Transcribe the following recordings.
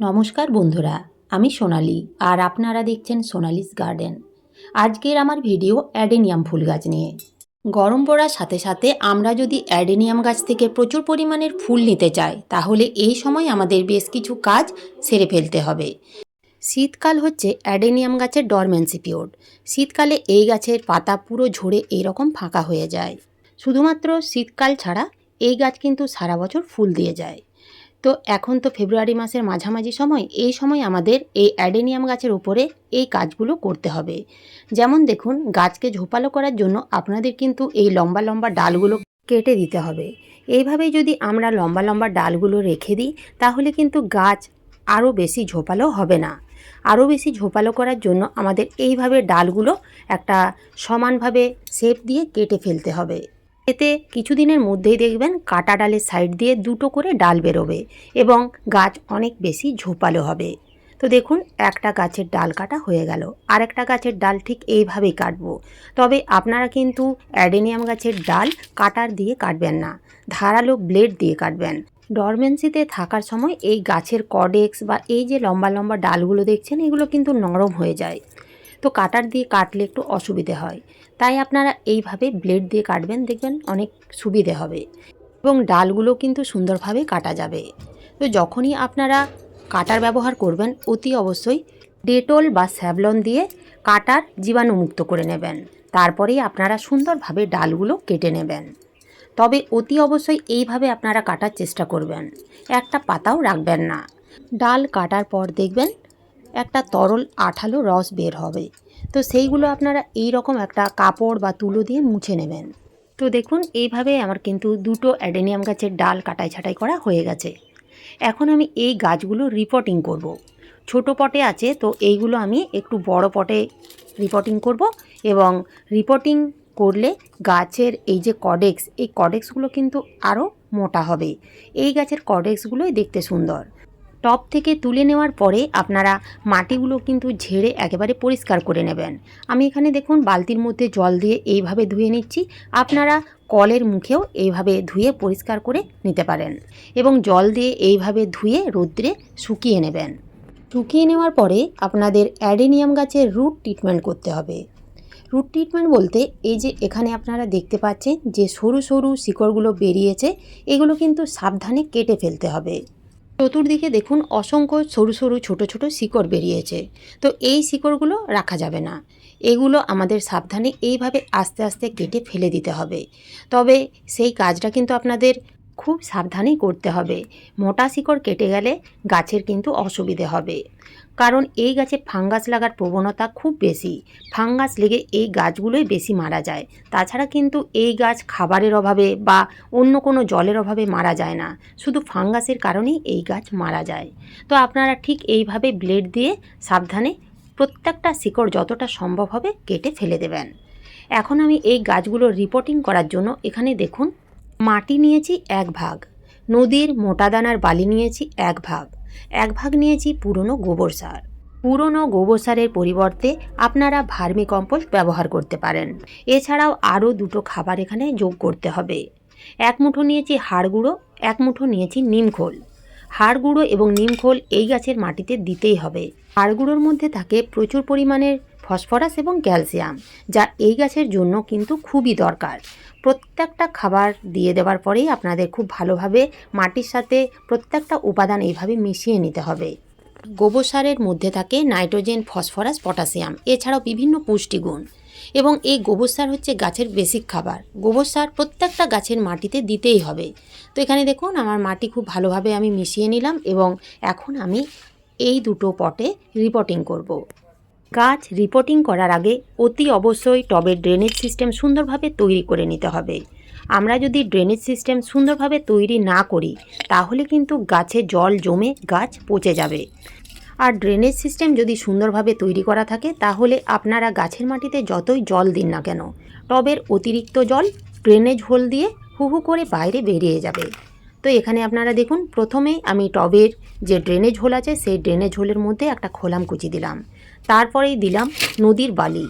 নমস্কার বন্ধুরা, আমি সোনালি আর আপনারা দেখছেন সোনালিস গার্ডেন। আজকের আমার ভিডিও অ্যাডেনিয়াম ফুল গাছ নিয়ে। গরম পড়ার সাথে সাথে আমরা যদি অ্যাডেনিয়াম গাছ থেকে প্রচুর পরিমাণের ফুল নিতে চাই, তাহলে এই সময় আমাদের বেশ কিছু কাজ সেরে ফেলতে হবে। শীতকাল হচ্ছে অ্যাডেনিয়াম গাছের ডরমেন্সি পিরিয়ড। শীতকালে এই গাছের পাতা পুরো ঝরে এইরকম ফাঁকা হয়ে যায়। শুধুমাত্র শীতকাল ছাড়া এই গাছ কিন্তু সারা বছর ফুল দিয়ে যায়। তো এখন তো ফেব্রুয়ারি মাসের মাঝামাঝি সময়, এই সময় আমাদের এই অ্যাডেনিয়াম গাছের উপরে এই কাজগুলো করতে হবে। যেমন দেখুন, গাছকে ঝোপালো করার জন্য আপনাদের কিন্তু এই লম্বা লম্বা ডালগুলো কেটে দিতে হবে। এইভাবেই যদি আমরা লম্বা লম্বা ডালগুলো রেখে দিই, তাহলে কিন্তু গাছ আরও বেশি ঝোপালো হবে না। আরও বেশি ঝোপালো করার জন্য আমাদের এইভাবে ডালগুলো একটা সমানভাবে শেপ দিয়ে কেটে ফেলতে হবে। এতে কিছুদিনের মধ্যেই দেখবেন কাটা ডালের সাইড দিয়ে দুটো করে ডাল বেরোবে এবং গাছ অনেক বেশি ঝোপালো হবে। তো দেখুন, একটা গাছের ডাল কাটা হয়ে গেল। আরেকটা গাছের ডাল ঠিক এইভাবেই কাটবো। তবে আপনারা কিন্তু অ্যাডেনিয়াম গাছের ডাল কাটার দিয়ে কাটবেন না। ধারালো ব্লেড দিয়ে কাটবেন। ডরমেন্সিতে থাকার সময় এই গাছের কডেক্স বা এই যে লম্বা লম্বা ডালগুলো দেখছেন, এগুলো কিন্তু নরম হয়ে যায়। তো কাটার দিয়ে কাটলে একটু অসুবিধে হয়। তাই আপনারা এইভাবে ব্লেড দিয়ে কাটবেন, দেখবেন অনেক সুবিধে হবে এবং ডালগুলো কিন্তু সুন্দরভাবে কাটা যাবে। তো যখনই আপনারা কাটার ব্যবহার করবেন, অতি অবশ্যই ডেটল বা স্যাভলন দিয়ে কাটার জীবাণুমুক্ত করে নেবেন। তারপরেই আপনারা সুন্দরভাবে ডালগুলো কেটে নেবেন। তবে অতি অবশ্যই এইভাবে আপনারা কাটার চেষ্টা করবেন। একটা পাতাও রাখবেন না। ডাল কাটার পর দেখবেন একটা তরল আঠালো রস বের হবে। তো সেইগুলো আপনারা এই রকম একটা কাপড় বা তুলো দিয়ে মুছে নেবেন। তো দেখুন, এইভাবে আমার কিন্তু দুটো অ্যাডেনিয়াম গাছের ডাল কাটাই ছাটাই করা হয়ে গেছে। এখন আমি এই গাছগুলো রিপোর্টিং করব। ছোট পটে আছে, তো এইগুলো আমি একটু বড় পটে রিপোর্টিং করব এবং রিপোর্টিং করলে গাছের এই যে কডেক্স, এই কডেক্সগুলো কিন্তু আরও মোটা হবে। এই গাছের কডেক্সগুলোই দেখতে সুন্দর। টপ থেকে তুলে নেওয়ার পরে আপনারা মাটিগুলো কিন্তু ঝেড়ে একেবারে পরিষ্কার করে নেবেন। আমি এখানে দেখুন বালতির মধ্যে জল দিয়ে এইভাবে ধুয়ে নিচ্ছি। আপনারা কলের মুখেও এইভাবে ধুয়ে পরিষ্কার করে নিতে পারেন এবং জল দিয়ে এইভাবে ধুয়ে রৌদ্রে শুকিয়ে নেবেন। শুকিয়ে নেওয়ার পরে আপনাদের অ্যাডেনিয়াম গাছের রুট ট্রিটমেন্ট করতে হবে। রুট ট্রিটমেন্ট বলতে এই যে এখানে আপনারা দেখতে পাচ্ছেন যে সরু সরু শিকড়গুলো বেরিয়েছে, এগুলো কিন্তু সাবধানে কেটে ফেলতে হবে। চতুর্দিকে দেখুন অসংখ্য সরু সরু ছোট ছোট শিকড় বেরিয়েছে। তো এই শিকড়গুলো রাখা যাবে না। এগুলো আমাদের সাবধানে এইভাবে আস্তে আস্তে কেটে ফেলে দিতে হবে। তবে সেই কাজটা কিন্তু আপনাদের খুব সাবধানেই করতে হবে। মোটা শিকড় কেটে গেলে গাছের কিন্তু অসুবিধে হবে। কারণ এই গাছে ফাঙ্গাস লাগার প্রবণতা খুব বেশি। ফাঙ্গাস লেগে এই গাছগুলোই বেশি মারা যায়। তাছাড়া কিন্তু এই গাছ খাবারের অভাবে বা অন্য কোনো জলের অভাবে মারা যায় না। শুধু ফাঙ্গাসের কারণেই এই গাছ মারা যায়। তো আপনারা ঠিক এইভাবে ব্লেড দিয়ে সাবধানে প্রত্যেকটা শিকড় যতটা সম্ভব হবে কেটে ফেলে দেবেন। এখন আমি এই গাছগুলো রিপোর্টিং করার জন্য এখানে দেখুন মাটি নিয়েছি এক ভাগ, নদীর মোটা দানার বালি নিয়েছি এক ভাগ এক ভাগ নিয়েছি পুরনো গোবর সার। পুরনো গোবর সারের পরিবর্তে আপনারা ভার্মি কম্পোস্ট ব্যবহার করতে পারেন। এছাড়াও আরও দুটো খাবার এখানে যোগ করতে হবে। এক মুঠো নিয়েছি হাড় গুঁড়ো, এক মুঠো নিয়েছি নিমখোল হাড় গুঁড়ো এবং নিমখোল এই গাছের মাটিতে দিতেই হবে। হাড় গুঁড়োর মধ্যে থাকে প্রচুর পরিমাণের ফসফরাস এবং ক্যালসিয়াম, যা এই গাছের জন্য কিন্তু খুবই দরকার। প্রত্যেকটা খাবার দিয়ে দেওয়ার পরেই আপনাদের খুব ভালোভাবে মাটির সাথে প্রত্যেকটা উপাদান এইভাবে মিশিয়ে নিতে হবে। গোবর সারের মধ্যে থাকে নাইট্রোজেন, ফসফরাস, পটাশিয়াম, এছাড়াও বিভিন্ন পুষ্টিগুণ। এবং এই গোবর সার হচ্ছে গাছের বেসিক খাবার। গোবর সার প্রত্যেকটা গাছের মাটিতে দিতেই হবে। তো এখানে দেখুন, আমার মাটি খুব ভালোভাবে আমি মিশিয়ে নিলাম এবং এখন আমি এই দুটো পটে রিপোর্টিং করব। গাছ রিপোর্টিং করার আগে অতি অবশ্যই টবের ড্রেনেজ সিস্টেম সুন্দরভাবে তৈরি করে নিতে হবে। আমরা যদি ড্রেনেজ সিস্টেম সুন্দরভাবে তৈরি না করি, তাহলে কিন্তু গাছে জল জমে গাছ পচে যাবে। আর ড্রেনেজ সিস্টেম যদি সুন্দরভাবে তৈরি করা থাকে, তাহলে আপনারা গাছের মাটিতে যতই জল দিন না কেন, টবের অতিরিক্ত জল ড্রেনেজ হোল দিয়ে হু হু করে বাইরে বেরিয়ে যাবে। তো এখানে আপনারা দেখুন প্রথমে আমি টবের যে ড্রেনেজ হোল আছে, সেই ড্রেনেজ হোলের মধ্যে একটা খোলাম কুচি দিলাম। তারপরেই দিলাম নদীর বালি।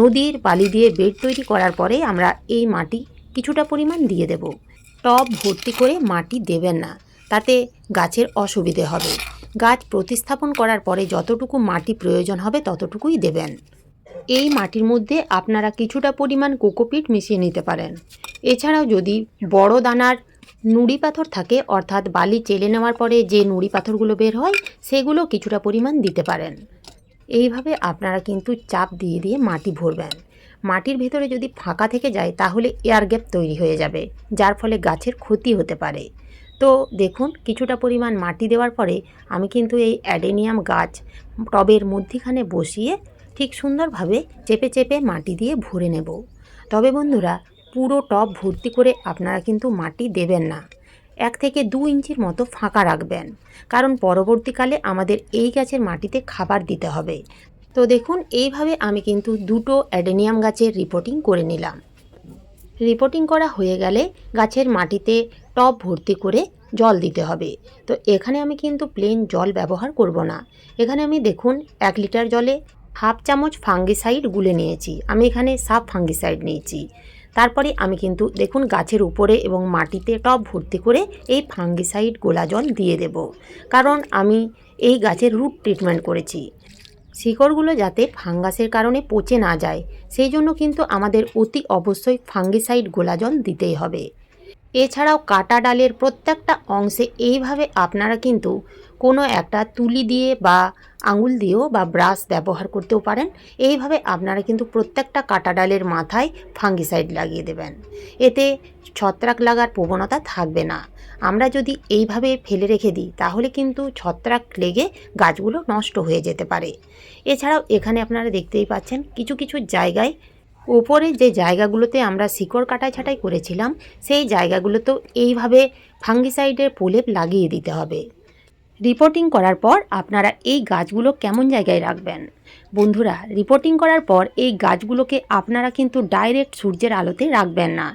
নদীর বালি দিয়ে বেড তৈরি করার পরে আমরা এই মাটি কিছুটা পরিমাণ দিয়ে দেব। টব ভর্তি করে মাটি দেবেন না, তাতে গাছের অসুবিধে হবে। গাছ প্রতিস্থাপন করার পরে যতটুকু মাটি প্রয়োজন হবে ততটুকুই দেবেন। এই মাটির মধ্যে আপনারা কিছুটা পরিমাণ কোকোপিট মিশিয়ে নিতে পারেন। এছাড়াও যদি বড় দানার নুড়ি পাথর থাকে, অর্থাৎ বালি চেলে নেওয়ার পরে যে নুড়ি পাথরগুলো বের হয়, সেগুলো কিছুটা পরিমাণ দিতে পারেন। এইভাবে আপনারা কিন্তু চাপ দিয়ে দিয়ে মাটি ভরবেন। মাটির ভেতরে যদি ফাঁকা থেকে যায়, তাহলে এয়ার গ্যাপ তৈরি হয়ে যাবে, যার ফলে গাছের ক্ষতি হতে পারে। তো দেখুন, কিছুটা পরিমাণ মাটি দেওয়ার পরে আমি কিন্তু এই অ্যাডেনিয়াম গাছ টবের মধ্যিখানে বসিয়ে ঠিক সুন্দরভাবে চেপে চেপে মাটি দিয়ে ভরে নেব। তবে বন্ধুরা পুরো টব ভর্তি করে আপনারা কিন্তু মাটি দেবেন না। এক থেকে দু ইঞ্চির মতো ফাঁকা রাখবেন। কারণ পরবর্তীকালে আমাদের এই গাছের মাটিতে খাবার দিতে হবে। তো দেখুন, এইভাবে আমি কিন্তু দুটো অ্যাডেনিয়াম গাছের রিপোর্টিং করে নিলাম। রিপোর্টিং করা হয়ে গেলে গাছের মাটিতে টব ভর্তি করে জল দিতে হবে। তো এখানে আমি কিন্তু প্লেন জল ব্যবহার করব না। এখানে আমি দেখুন, এক লিটার জলে হাফ চামচ ফাঙ্গিসাইড গুলে নিয়েছি। আমি এখানে সাব ফাঙ্গিসাইড নিয়েছি। তারপরে আমি কিন্তু দেখুন গাছের উপরে এবং মাটিতে টব ভর্তি করে এই ফাঙ্গিসাইড গোলা জল দিয়ে দেব। কারণ আমি এই গাছের রুট ট্রিটমেন্ট করেছি। শিকড়গুলো যাতে ফাঙ্গাসের কারণে পচে না যায়, সেই জন্য কিন্তু আমাদের অতি অবশ্যই ফাঙ্গিসাইড গোলা জল দিতেই হবে। এছাড়াও কাটা ডালের প্রত্যেকটা অংশে এইভাবে আপনারা কিন্তু কোনো একটা তুলি দিয়ে বা আঙুল দিয়েও বা ব্রাশ ব্যবহার করতেও পারেন। এইভাবে আপনারা কিন্তু প্রত্যেকটা কাটা ডালের মাথায় ফাঙ্গিসাইড লাগিয়ে দেবেন। এতে ছত্রাক লাগার প্রবণতা থাকবে না। আমরা যদি এইভাবে ফেলে রেখে দিই, তাহলে কিন্তু ছত্রাক লেগে গাছগুলো নষ্ট হয়ে যেতে পারে। এছাড়াও এখানে আপনারা দেখতেই পাচ্ছেন কিছু কিছু জায়গায় ওপরে যে জায়গাগুলোতে আমরা শিকড় কাটাই ছাটাই করেছিলাম, সেই জায়গাগুলোতেও এইভাবে ফাঙ্গিসাইডের প্রলেপ লাগিয়ে দিতে হবে। রিপোর্টিং করার পর আপনারা এই গাছগুলো কেমন জায়গায় রাখবেন? বন্ধুরা রিপোর্টিং করার পর এই গাছগুলোকে আপনারা কিন্তু ডাইরেক্ট সূর্যের আলোতে রাখবেন না।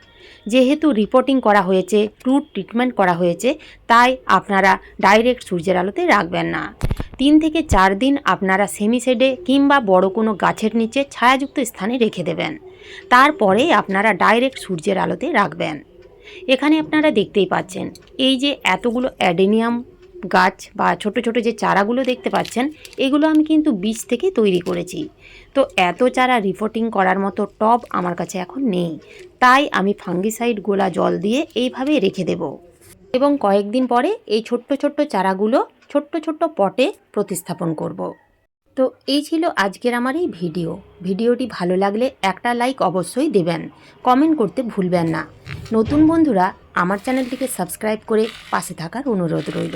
যেহেতু রিপোর্টিং করা হয়েছে রুট ট্রিটমেন্ট করা হয়েছে, তাই আপনারা ডাইরেক্ট সূর্যের আলোতে রাখবেন না। তিন থেকে চার দিন আপনারা সেমি শেডে কিংবা বড় কোনো গাছের নিচে ছায়াযুক্ত স্থানে রেখে দেবেন। তারপরে আপনারা ডাইরেক্ট সূর্যের আলোতে রাখবেন। এখানে আপনারা দেখতেই পাচ্ছেন, এই যে এতগুলো অ্যাডেনিয়াম গাছ বা ছোট ছোট যে চারাগুলো দেখতে পাচ্ছেন, এগুলো আমি কিন্তু বীজ থেকে তৈরি করেছি। তো এত চারা রিপোর্টিং করার মতো টব আমার কাছে এখন নেই। তাই আমি ফাঙ্গিসাইড গোলা জল দিয়ে এইভাবে রেখে দেব। এবং কয়েকদিন পরে এই ছোট্ট ছোট্ট চারাগুলো ছোট্ট ছোট্ট পটে প্রতিস্থাপন করব। তো এই ছিল আজকের আমার এই ভিডিও। ভিডিওটি ভালো লাগলে একটা লাইক অবশ্যই দেবেন। কমেন্ট করতে ভুলবেন না। নতুন বন্ধুরা, আমার চ্যানেলটিকে সাবস্ক্রাইব করে পাশে থাকার অনুরোধ রইল।